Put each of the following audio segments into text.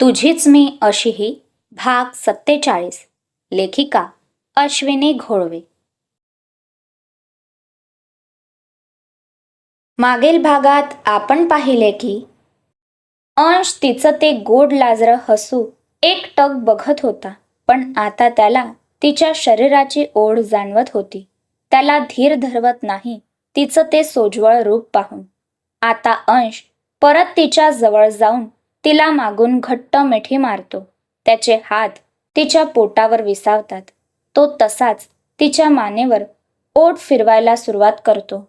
तुझीच मी अशीही भाग सत्तेचाळीस लेखिका अश्विनी घोळवे. मागील भागात आपण पाहिले की अंश तिचं ते गोड लाजरं हसू एक टक बघत होता पण आता त्याला तिच्या शरीराची ओढ जाणवत होती. त्याला धीर धरवत नाही तिचं ते सोज्वळ रूप पाहून. आता अंश परत तिच्या जवळ जाऊन तिला मागून घट्ट मिठी मारतो. त्याचे हात तिच्या पोटावर विसावतात. तो तसाच तिच्या मानेवर ओठ फिरवायला सुरुवात करतो.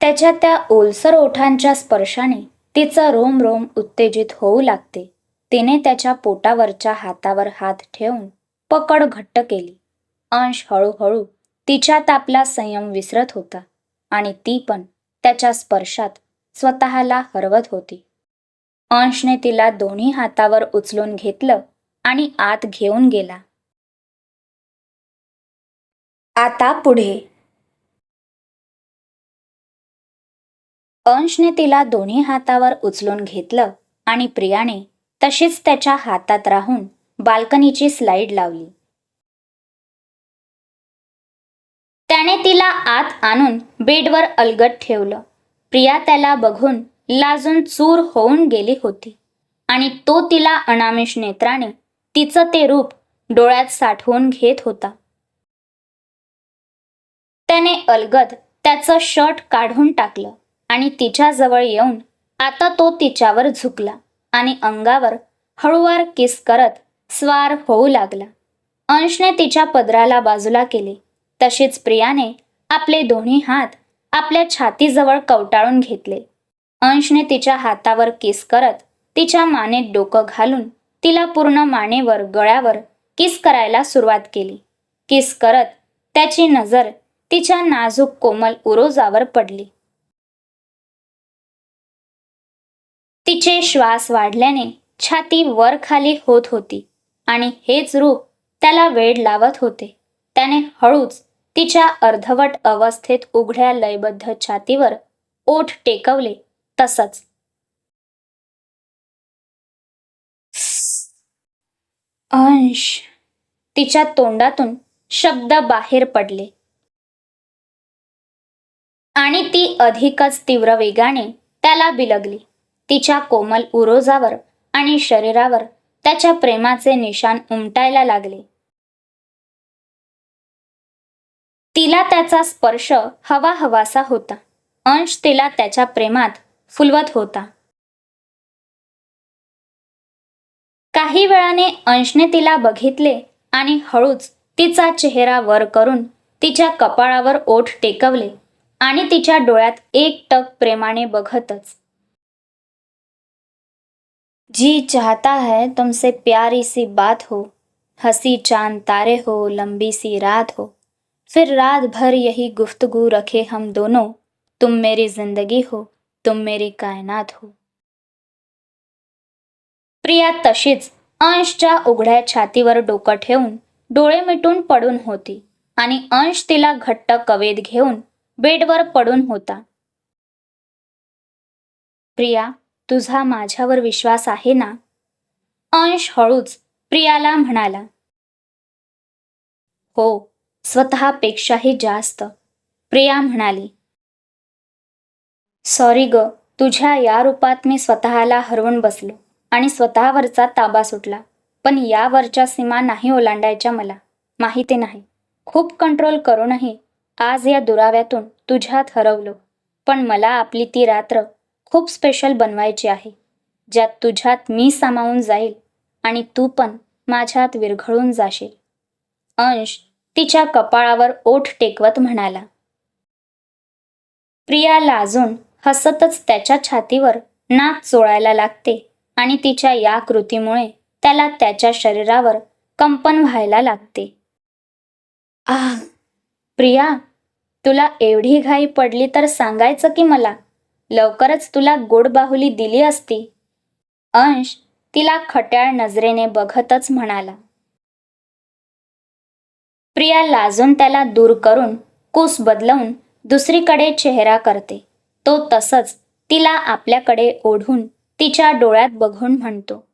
त्याच्या त्या ओलसर ओठांच्या स्पर्शाने तिचं रोम रोम उत्तेजित होऊ लागते. तिने त्याच्या पोटावरच्या हातावर हात ठेवून पकड घट्ट केली. अंश हळूहळू तिच्यात आपला संयम विसरत होता आणि ती पण त्याच्या स्पर्शात स्वतःला हरवत होती. अंशने तिला दोन्ही हातावर उचलून घेतलं आणि आत घेऊन गेला. आता पुढे. अंशने तिला दोन्ही हातावर उचलून घेतलं आणि प्रियाने तशीच त्याच्या हातात राहून बाल्कनीची स्लाईड लावली. त्याने तिला आत आणून बेडवर अलगट ठेवलं. प्रिया त्याला बघून लाजून चूर होऊन गेली होती. आणि तो तिला अनामिष नेत्राने तिचं ते रूप डोळ्यात साठवून घेत होता. त्याने अलगद त्याचं शर्ट काढून टाकलं आणि तिच्याजवळ येऊन आता तो तिच्यावर झुकला आणि अंगावर हळूवार किस करत स्वार होऊ लागला. अंशने तिच्या पदराला बाजूला केले. तशीच प्रियाने आपले दोन्ही हात आपल्या छातीजवळ कवटाळून घेतले. अंशने तिच्या हातावर किस करत तिच्या मानेत डोकं घालून तिला पूर्ण मानेवर गळ्यावर किस करायला सुरुवात केली. किस करत त्याची नजर तिच्या नाजूक कोमल उरोजावर पडली. तिचे श्वास वाढल्याने छाती वर खाली होत होती आणि हेच रूप त्याला वेड लावत होते. त्याने हळूच तिच्या अर्धवट अवस्थेत उघड्या लयबद्ध छातीवर ओठ टेकवले तसच. अंश. तिच्या तोंडातून शब्द बाहेर पडले. आणि ती अधिकच तीव्र वेगाने त्याला बिलगली. तिच्या कोमल उरोजावर आणि शरीरावर त्याच्या प्रेमाचे निशाण उमटायला लागले. तिला त्याचा स्पर्श हवा हवासा होता. अंश तिला त्याच्या प्रेमात फुलवत होता. काही वेळाने अंशने तिला बघितले आणि हळूच तिचा चेहरा वर करून तिच्या कपाळावर ओठ टेकवले आणि तिच्या डोळ्यात एक टक प्रेमाने बघतच. जी चाहता है तुमसे प्यारी सी बात हो हसी चांद तारे हो लंबी सी रात हो फिर रात भर यही गुफ्तगु रखे हम दोनों। तुम मेरी जिंदगी हो तुम मेरी कायनात हो। प्रिया तशीच अंशच्या उघड्या छातीवर डोकं ठेवून डोळे मिटून पडून होती आणि अंश तिला घट्ट कवेत घेऊन बेडवर पडून होता. प्रिया तुझा माझ्यावर विश्वास आहे ना? अंश हळूच प्रियाला म्हणाला. हो स्वतःपेक्षाही जास्त. प्रिया म्हणाली सॉरी ग तुझ्या या रूपात मी स्वतःला हरवून बसलो आणि स्वतःवरचा ताबा सुटला. पण यावरच्या सीमा नाही ओलांडायच्या मला. माहिती नाही. खूप कंट्रोल करूनही आज या दुराव्यातून तुझ्यात हरवलो. पण मला आपली ती रात्र खूप स्पेशल बनवायची आहे. ज्यात तुझ्यात मी सामावून जाईल आणि तू पण माझ्यात विरघळून जाशील. अंश तिच्या कपाळावर ओठ टेकवत म्हणाला. प्रिया लाजून हसतच त्याच्या छातीवर नाक चोळायला लागते आणि तिच्या या कृतीमुळे त्याला त्याच्या शरीरावर कंपन व्हायला लागते. आह प्रिया तुला एवढी घाई पडली तर सांगायचं की मला? लवकरच तुला गोड बाहुली दिली असती. अंश तिला खट्याळ नजरेने बघतच म्हणाला. प्रिया लाजून त्याला दूर करून कूस बदलवून दुसरीकडे चेहरा करते. तो तसंच तिला आपल्याकडे ओढून तिच्या डोळ्यात बघून म्हणतो.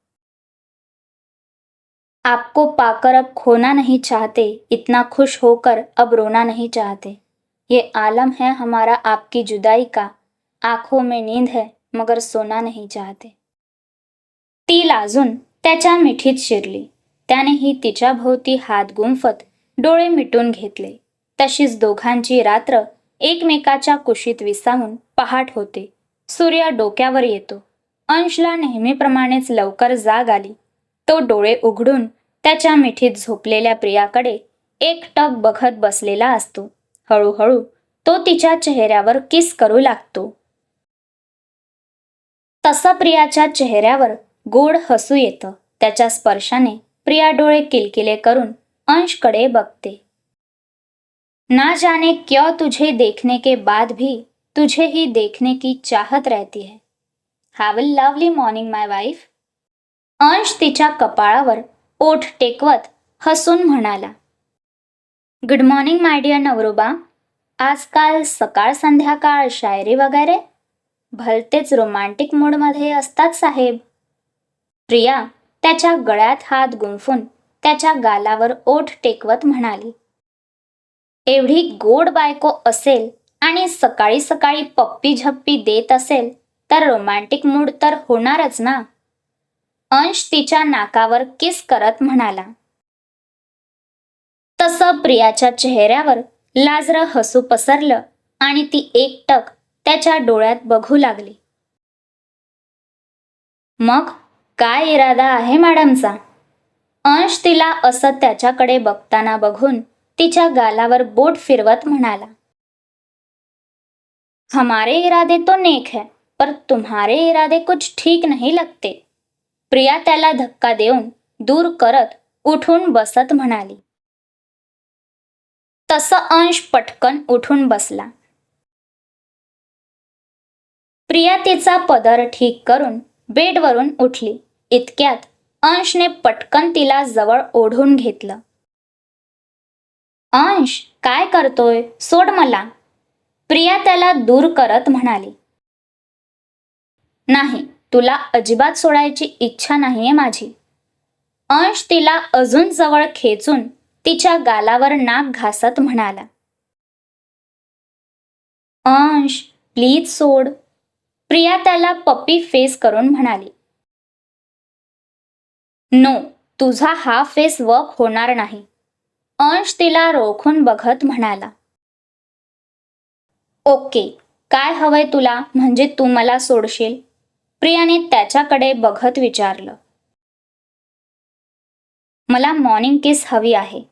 आपको पाकर अब खोना नहीं चाहते इतना खुश होकर अब रोना नहीं चाहते. ये आलम है हमारा आपकी जुदाई का। आंखों में नींद है मगर सोना नहीं चाहते. ती लाजून त्याच्या मिठीत शिरली. त्यानेही तिच्या भोवती हात गुंफत डोळे मिटून घेतले. तशीच दोघांची रात्र एकमेकाच्या कुशीत विसावून पहाट होते. सूर्य डोक्यावर येतो. अंशला नेहमीप्रमाणेच लवकर जाग आली. तो डोळे उघडून त्याच्या मिठीत झोपलेल्या प्रियाकडे एक टक बघत बसलेला असतो. हळूहळू तो तिच्या चेहऱ्यावर किस करू लागतो. तसं प्रियाच्या चेहऱ्यावर गोड हसू येतं. त्याच्या स्पर्शाने प्रिया डोळे किलकिले करून अंशकडे बघते. ना जाने क्यों तुझे देखने के बाद भी तुझे ही देखने की चाहत रहती है. Have a lovely morning my wife Ansh तिच्या कपाळावर ओठ टेकवत हसून म्हणाला. गुड मॉर्निंग माय डिअर नवरोबा. आजकाल सकाळ संध्याकाळ शायरी वगैरे? भलतेच रोमांटिक मूडमध्ये असतात साहेब. प्रिया त्याच्या गळ्यात हात गुंफून त्याच्या गालावर ओठ टेकवत म्हणाली. एवढी गोड बायको असेल आणि सकाळी सकाळी पप्पी झप्पी देत असेल तर रोमॅन्टिक मूड तर होणारच ना? अंश तिच्या नाकावर किस करत म्हणाला. तसं प्रियाच्या चेहऱ्यावर लाजरं हसू पसरलं आणि ती एकटक त्याच्या डोळ्यात बघू लागली. मग काय इरादा आहे मॅडमचा? अंश तिला असं त्याच्याकडे बघताना बघून तिच्या गालावर बोट फिरवत म्हणाला हमारे इरादे तो नेक है पर तुम्हारे इरादे कुछ ठीक नाही लगते. प्रिया त्याला धक्का देऊन दूर करत उठून बसत म्हणाली. तसं अंश पटकन उठून बसला. प्रिया तिचा पदर ठीक करून बेडवरून उठली. इतक्यात अंशने पटकन तिला जवळ ओढून घेतलं. अंश काय करतोय? सोड मला. प्रिया त्याला दूर करत म्हणाली. नाही तुला अजिबात सोडायची इच्छा नाहीये माझी. अंश तिला अजून जवळ खेचून तिच्या गालावर नाक घासत म्हणाला. अंश प्लीज सोड. प्रिया त्याला पप्पी फेस करून म्हणाली. नो तुझा हा फेस वर्क होणार नाही. अंश तिला रोखून बघत म्हणाला. ओके काय हवंय तुला? म्हणजे तू मला सोडशील? प्रियाने त्याच्याकडे बघत विचारलं. मला मॉर्निंग किस हवी आहे.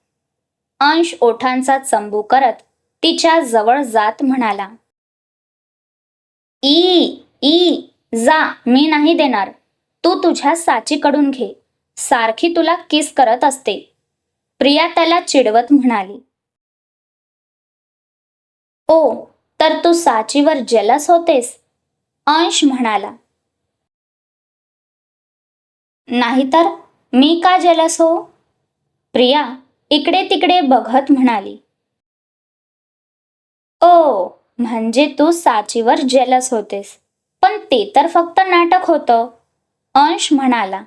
अंश ओठांचा चंबू करत तिच्या जवळ जात म्हणाला. ई ई जा मी नाही देणार. तू तुझ्या साचीकडून घे. सारखी तुला किस करत असते? प्रिया त्याला चिडवत म्हणाली. ओ तर तू साचीवर जलस होतेस? अंश म्हणाला. नाहीतर मी का जलस हो? प्रिया इकडे तिकडे बघत म्हणाली. ओ म्हणजे तू साचीवर जलस होतेस पण ते तर फक्त नाटक होतं अंश म्हणाला.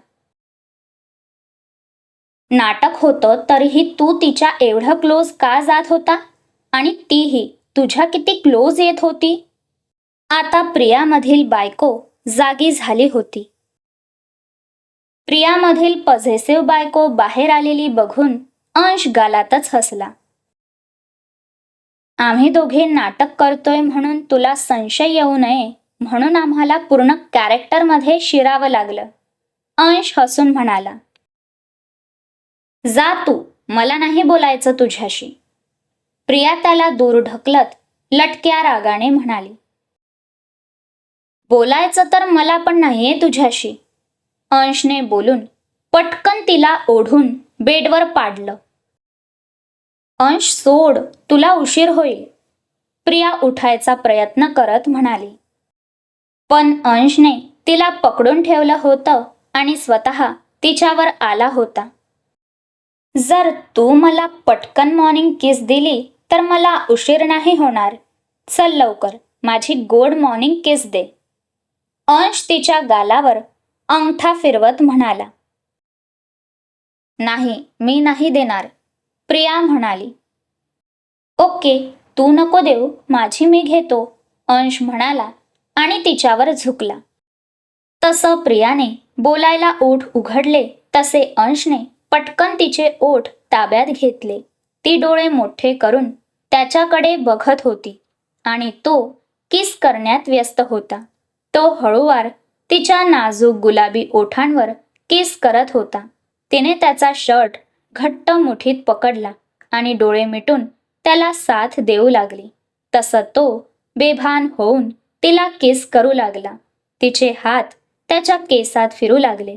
नाटक होतं तरीही तू तिच्या एवढं क्लोज का जात होता? आणि तीही तुझ्या किती क्लोज येत होती? आता प्रियामधील बायको जागी झाली होती. प्रियामधील पझेसिव्ह बायको बाहेर आलेली बघून अंश गालातच हसला. आम्ही दोघे नाटक करतोय म्हणून तुला संशय येऊ नये म्हणून आम्हाला पूर्ण कॅरेक्टरमध्ये शिरावं लागलं अंश हसून म्हणाला. जा तू मला नाही बोलायचं तुझ्याशी. प्रिया त्याला दूर ढकलत लटक्या रागाने म्हणाली. बोलायचं तर मला पण नाहीये तुझ्याशी. अंशने बोलून पटकन तिला ओढून बेडवर पाडलं. अंश सोड तुला उशीर होईल. प्रिया उठायचा प्रयत्न करत म्हणाली. पण अंशने तिला पकडून ठेवलं होतं आणि स्वतः तिच्यावर आला होता. जर तू मला पटकन मॉर्निंग किस दिली तर मला उशीर नाही होणार. चल लवकर माझी गोड मॉर्निंग किस दे. अंश तिच्या गालावर अंगठा फिरवत म्हणाला. नाही मी नाही देणार प्रिया म्हणाली. ओके तू नको देऊ माझी मी घेतो अंश म्हणाला आणि तिच्यावर झुकला. तसं प्रियाने बोलायला ओठ उघडले तसे अंशने पटकन तिचे ओठ ताब्यात घेतले. ती डोळे मोठे करून त्याच्याकडे बघत होती आणि तो किस करण्यात व्यस्त होता. तो हळूवार तिच्या नाजूक गुलाबी ओठांवर किस करत होता. तिने त्याचा शर्ट घट्ट मुठीत पकडला आणि डोळे मिटून त्याला साथ देऊ लागली. तसं तो बेभान होऊन तिला किस करू लागला. तिचे हात त्याच्या केसात फिरू लागले.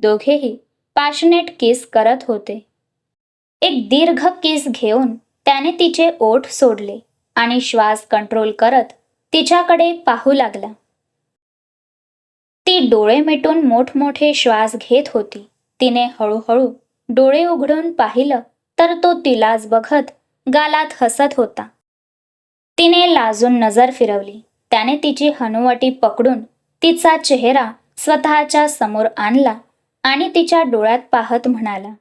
दोघेही पॅशनेट किस करत होते. एक दीर्घ किस घेऊन त्याने तिचे ओठ सोडले आणि श्वास कंट्रोल करत तिच्याकडे पाहू लागला. ती डोळे मिटून मोठमोठे श्वास घेत होती. तिने हळूहळू डोळे उघडून पाहिलं तर तो तिलाच बघत गालात हसत होता. तिने लाजून नजर फिरवली. त्याने तिची हनुवटी पकडून तिचा चेहरा स्वतःच्या समोर आणला आणि तिच्या डोळ्यात पाहत म्हणाला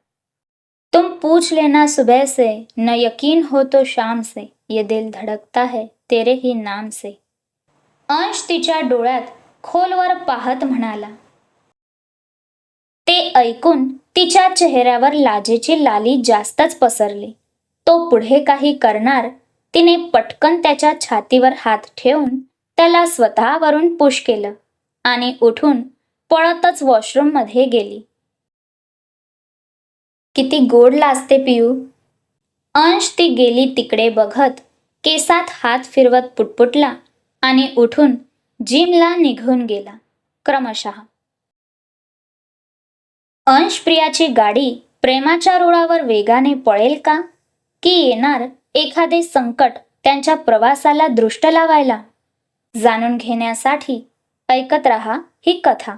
तुम पूछ लेना सुबह से न यकीन हो तो शाम से ये दिल धड़कता है तेरे ही नाम से. अंश तिच्या डोळ्यात खोलवर पाहत म्हणाला ते ऐकून तिच्या चेहऱ्यावर लाजेची लाली जास्तच पसरली. तो पुढे काही करणार तिने पटकन त्याच्या छातीवर हात ठेवून त्याला स्वतःवरून पुश केलं आणि उठून पळतच वॉशरूममध्ये गेली. किती गोड लाजते पियू. अंश ती गेली तिकडे बघत केसात हात फिरवत पुटपुटला आणि उठून जिमला निघून गेला क्रमशः. अंश प्रियाची गाडी प्रेमाच्या रुळावर वेगाने पळेल का? की येणार एखादे संकट त्यांच्या प्रवासाला दृष्ट लावायला? जाणून घेण्यासाठी ऐकत रहा ही कथा.